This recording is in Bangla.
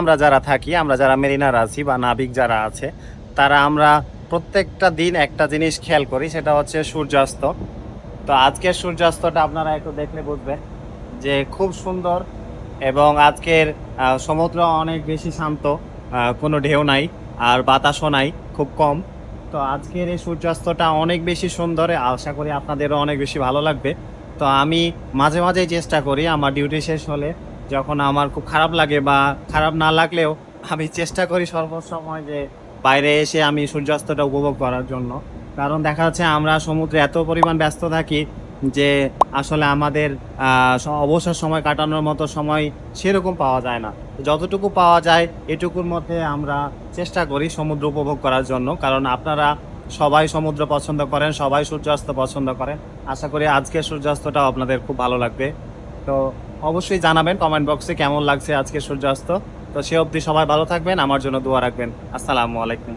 আমরা যারা থাকি, আমরা যারা মেরিনার আছি বা নাবিক যারা আছে, তারা আমরা প্রত্যেকটা দিন একটা জিনিস খেয়াল করি, সেটা হচ্ছে সূর্যাস্ত। তো আজকের সূর্যাস্তটা আপনারা একটু দেখলে বুঝবেন যে খুব সুন্দর এবং আজকের সমুদ্র অনেক বেশি শান্ত কোনো ঢেউ নাই আর বাতাসও নাই, খুব কম। তো আজকের এই সূর্যাস্তটা অনেক বেশি সুন্দর আশা করি আপনাদেরও অনেক বেশি ভালো লাগবে। তো আমি মাঝে মাঝেই চেষ্টা করি, আমার ডিউটি শেষ হলে যখন আমার খুব খারাপ লাগে বা খারাপ না লাগলেও আমি চেষ্টা করি সর্বসময় যে বাইরে এসে আমি সূর্যাস্তটা উপভোগ করার জন্য। কারণ দেখা যাচ্ছে আমরা সমুদ্রে এত পরিমাণ ব্যস্ত থাকি যে আসলে আমাদের অবসর সময় কাটানোর মতো সময় সেরকম পাওয়া যায় না। যতটুকু পাওয়া যায় এটুকুর মধ্যে আমরা চেষ্টা করি সমুদ্র উপভোগ করার জন্য। কারণ আপনারা সবাই সমুদ্র পছন্দ করেন, সবাই সূর্যাস্ত পছন্দ করেন। আশা করি আজকের সূর্যাস্তটাও আপনাদের খুব ভালো লাগবে। তো অবশ্যই জানাবেন কমেন্ট বক্সে কেমন লাগছে আজকে সূর্যাস্ত। তো সে অবধি সবাই ভালো থাকবেন, আমার জন্য দোয়া রাখবেন। আসসালামু আলাইকুম।